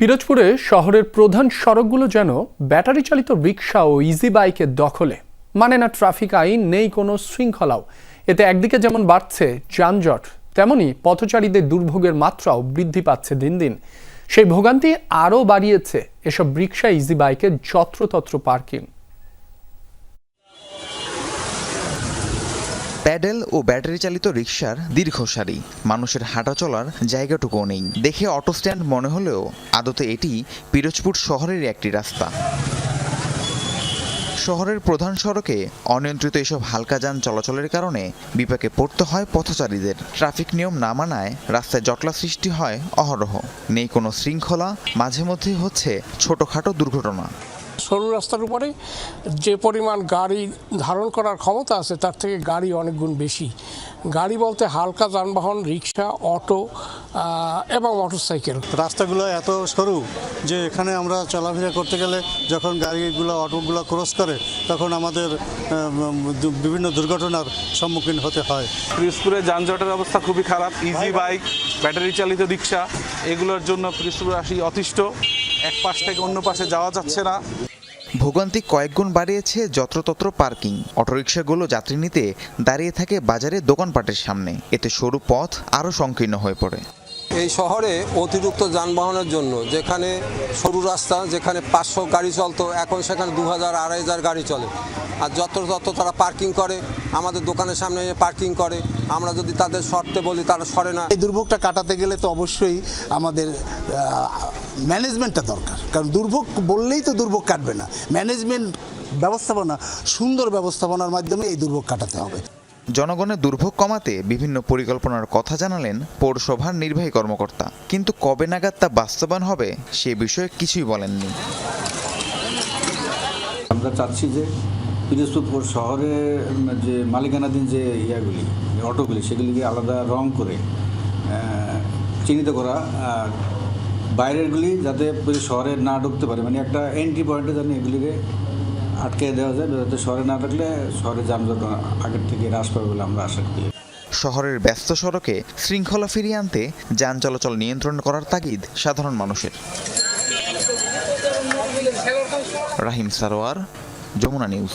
পিরোজপুরে শহরের প্রধান সড়কগুলো যেন ব্যাটারি চালিত রিক্সা ও ইজি বাইকের দখলে। মানে না, ট্রাফিক আইন নেই কোনো শৃঙ্খলাও। এতে একদিকে যেমন বাড়ছে যানজট, তেমনি পথচারীদের দুর্ভোগের মাত্রাও বৃদ্ধি পাচ্ছে দিন দিন। সেই ভোগান্তি আরও বাড়িয়েছে এসব রিক্সা ইজি বাইকের যত্রতত্র পার্কিং প্যাডেল ও ব্যাটারি চালিত রিক্সার দীর্ঘ সারি। মানুষের হাঁটা চলার জায়গাটুকুও নেই। দেখে অটো স্ট্যান্ড মনে হলেও আদতে এটি পিরোজপুর শহরের একটি রাস্তা। শহরের প্রধান সড়কে অনিয়ন্ত্রিত এসব হালকা যান চলাচলের কারণে বিপাকে পড়তে হয় পথচারীদের। ট্রাফিক নিয়ম না মানায় রাস্তায় জটলা সৃষ্টি হয় অহরহ। নেই কোনো শৃঙ্খলা মাঝে মধ্যে হচ্ছে ছোটখাটো দুর্ঘটনা। সরু রাস্তার উপরে যে পরিমাণ গাড়ি ধারণ করার ক্ষমতা আছে তার থেকে গাড়ি অনেক গুণ বেশি। গাড়ি বলতে হালকা যানবাহন রিক্সা অটো এবং মোটরসাইকেল। রাস্তাগুলো এত সরু যে এখানে আমরা চলাফেরা করতে গেলে যখন গাড়িগুলো অটোগুলো ক্রস করে তখন আমাদের বিভিন্ন দুর্ঘটনার সম্মুখীন হতে হয়। পিরোজপুরে যানজটের অবস্থা খুবই খারাপ ইজি বাইক ব্যাটারি চালিত রিক্সা এগুলোর জন্য পিরোজপুরবাসী অতিষ্ঠ। এক পাশ থেকে অন্য পাশে যাওয়া যাচ্ছে না। ভোগান্তি কয়েকগুণ বাড়িয়েছে যত্রতত্র পার্কিং। অটোরিকশাগুলো যাত্রী নিতে দাঁড়িয়ে থাকে বাজারে দোকানপাটের সামনে। এতে সরু পথ আরও সংকীর্ণ হয়ে পড়ে। এই শহরে অতিরিক্ত যানবাহনের জন্য যেখানে সরু রাস্তা, যেখানে পাঁচশো গাড়ি চলতো, এখন সেখানে দু হাজার আড়াই হাজার গাড়ি চলে। আর যত যত তারা পার্কিং করে, আমাদের দোকানের সামনে পার্কিং করে। আমরা যদি তাদের শর্তে বলি তারা সরে না। এই দুর্ভোগটা কাটাতে গেলে তো অবশ্যই আমাদের ম্যানেজমেন্টটা দরকার। কারণ দুর্ভোগ বললেই তো দুর্ভোগ কাটবে না। ম্যানেজমেন্ট ব্যবস্থাপনা সুন্দর ব্যবস্থাপনার মাধ্যমে এই দুর্ভোগ কাটাতে হবে। জনগণের দুর্ভোগ কমাতে বিভিন্ন পরিকল্পনার কথা জানালেন পৌরসভার নির্বাহী কর্মকর্তা। কিন্তু কবে নাগাদ তা বাস্তবায়ন হবে সে বিষয়ে কিছুই বলেননি। আমরা চাচ্ছি যে পিরোজপুর শহরে যে মালিকানাধীন যে ইয়াগুলি অটোগুলি, সেগুলিকে আলাদা রং করে চিহ্নিত করা বাইরেরগুলি যাতে শহরে না ঢুকতে পারে। মানে একটা এন্ট্রি পয়েন্টে যেন এগুলিকে আটকে দেওয়া যায়, যাতে শহরে না থাকলে শহরে যানজট আগের থেকে হ্রাস পাবে বলে আমরা আশা করি। শহরের ব্যস্ত সড়কে শৃঙ্খলা ফিরিয়ে আনতে যান চলাচল নিয়ন্ত্রণ করার তাগিদ সাধারণ মানুষের। রাহিম সারোয়ার, যমুনা নিউজ।